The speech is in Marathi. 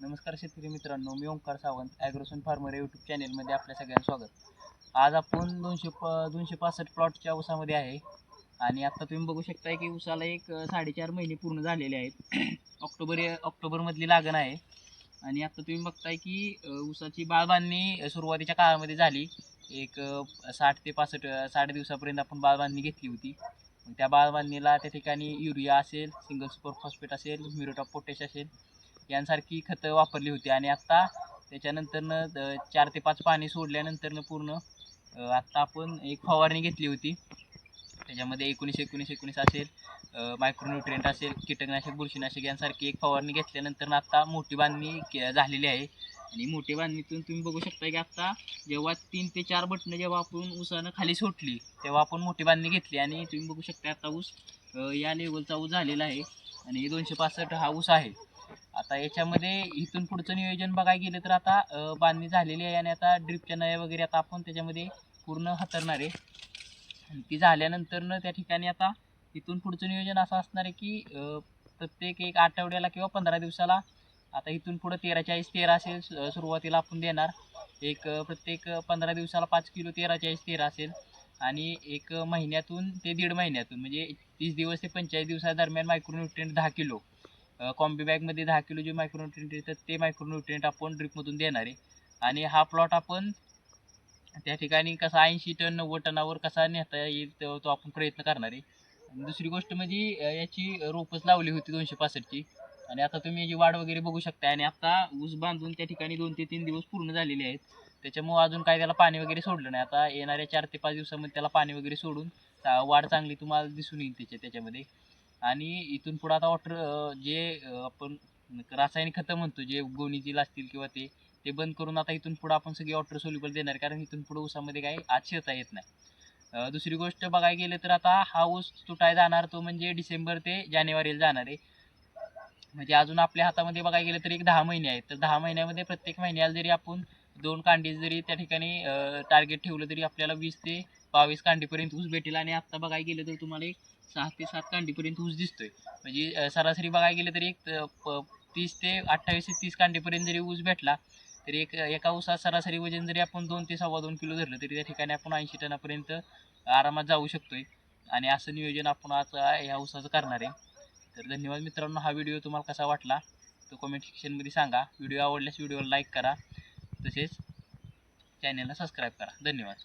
नमस्कार शेतकरी मित्रांनो मी Omkar Sawant Agrosan farmer YouTube चॅनेलमध्ये आपल्या सगळ्यांना स्वागत. आज आपण दोनशे प दोनशे पासष्ट प्लॉटच्या ऊसामध्ये आहे. आणि आत्ता तुम्ही बघू शकताय की ऊसाला एक साडेचार महिने पूर्ण झालेले आहेत. ऑक्टोबर ऑक्टोबरमधली लागण आहे. आणि आत्ता तुम्ही बघताय की ऊसाची बाळबांधणी सुरुवातीच्या काळामध्ये झाली. एक साठ ते पासष्ट साठ दिवसापर्यंत आपण बाळबांधणी घेतली होती. त्या बाळबांधणीला त्या ठिकाणी युरिया असेल सिंगल सुपर फॉस्फेट असेल म्युरेट ऑफ पोटॅश असेल यांसारखी खतं वापरली होती आणि आत्ता त्याच्यानंतरनं द- चार ते पाच पाणी सोडल्यानंतरनं पूर्ण आत्ता आपण एक फवारणी घेतली होती. त्याच्यामध्ये एकोणीस एकोणीस एकोणीस असेल मायक्रोन्युट्रियंट असेल कीटकनाशक बुरशीनाशक यांसारखी एक फवारणी घेतल्यानंतर आत्ता मोठी बांधणी झालेली आहे. आणि मोठी बांधणीतून तुम्ही बघू शकता की आत्ता जेव्हा तीन ते चार बटणं जेव्हा आपण ऊसानं खाली सोडली तेव्हा आपण मोठी बांधणी घेतली आणि तुम्ही बघू शकता आत्ता ऊस या लेवलचा ऊस झालेला आहे. आणि दोनशे पासष्ट हा ऊस आहे. आता याच्यामध्ये इथून पुढचं नियोजन बघायला गेलं तर आता बांधणी झालेली आहे आणि आता ड्रिपच्या नळ्या वगैरे आता आपण त्याच्यामध्ये पूर्ण हातरणार आहे. आणि ती झाल्यानंतरनं त्या ठिकाणी आता इथून पुढचं नियोजन असं असणार आहे की प्रत्येक एक आठवड्याला किंवा पंधरा दिवसाला आता इथून पुढं तेरा चाळीस तेरा असेल सुरुवातीला आपण देणार. एक प्रत्येक पंधरा दिवसाला पाच किलो तेरा चाळीस तेरा असेल. आणि एक महिन्यातून ते दीड महिन्यातून म्हणजे तीस दिवस ते पंचेचाळीस दिवसादरम्यान मायक्रोन्युट्रियंट दहा किलो. कॉम्बी बॅगमध्ये दहा किलो जे मायक्रोन्युट्रियंट येतात ते मायक्रोन्युट्रियंट आपण ड्रिपमधून देणार आहे. आणि हा प्लॉट आपण त्या ठिकाणी कसा ऐंशी टन नव्वद टनावर कसा नेता येईल तो आपण प्रयत्न करणार आहे. दुसरी गोष्ट म्हणजे याची रोपच लावली होती दोनशे पासष्टची. आणि आता तुम्ही याची वाढ वगैरे बघू शकता आणि आता ऊस बांधून त्या ठिकाणी दोन ते तीन दिवस पूर्ण झालेले आहेत. त्याच्यामुळं अजून काय त्याला पाणी वगैरे सोडलं नाही. आता येणाऱ्या चार ते पाच दिवसामध्ये त्याला पाणी वगैरे सोडून वाढ चांगली तुम्हाला दिसून येईल त्याच्या त्याच्यामध्ये. आणि इथून पुढं आता वॉटर जे आपण रासायनिक खतं म्हणतो जे गोणीतील असतील किंवा ते ते बंद करून आता इथून पुढं आपण सगळी वॉटर सोल्युबल देणार. कारण इथून पुढे ऊसामध्ये काही आज शिरता येत नाही. दुसरी गोष्ट बघायला गेलं तर आता हा ऊस तुटाय जाणार तो म्हणजे डिसेंबर ते जानेवारीला जाणार आहे. म्हणजे अजून आपल्या हातामध्ये बघायला गेलं तर एक दहा महिने आहेत. तर दहा महिन्यामध्ये प्रत्येक महिन्याला जरी आपण दोन कांडी जरी त्या ठिकाणी टार्गेट ठेवलं तरी आपल्याला वीस ते बावीस कांडीपर्यंत ऊस भेटेल आणि आत्ता बघायला गेलं तर तुम्हाला एक सहा ते सात कांडीपर्यंत ऊस दिसतोय. म्हणजे सरासरी बघायला गेलं तरी एक प- तीस ते अठ्ठावीस ते तीस कांडीपर्यंत जरी ऊस भेटला तरी एक एका ऊसात सरासरी वजन जरी आपण दोन ते सव्वा दोन किलो धरलं तरी त्या ठिकाणी आपण ऐंशी टनापर्यंत आरामात जाऊ शकतोय. आणि असं नियोजन आपण आज ह्या ऊसाचं करणार आहे. तर धन्यवाद मित्रांनो हा व्हिडिओ तुम्हाला कसा वाटला तो कमेंट सेक्शनमध्ये सांगा. व्हिडिओ आवडल्यास व्हिडिओला लाईक करा. तसेच चॅनलला सबस्क्राईब करा. धन्यवाद.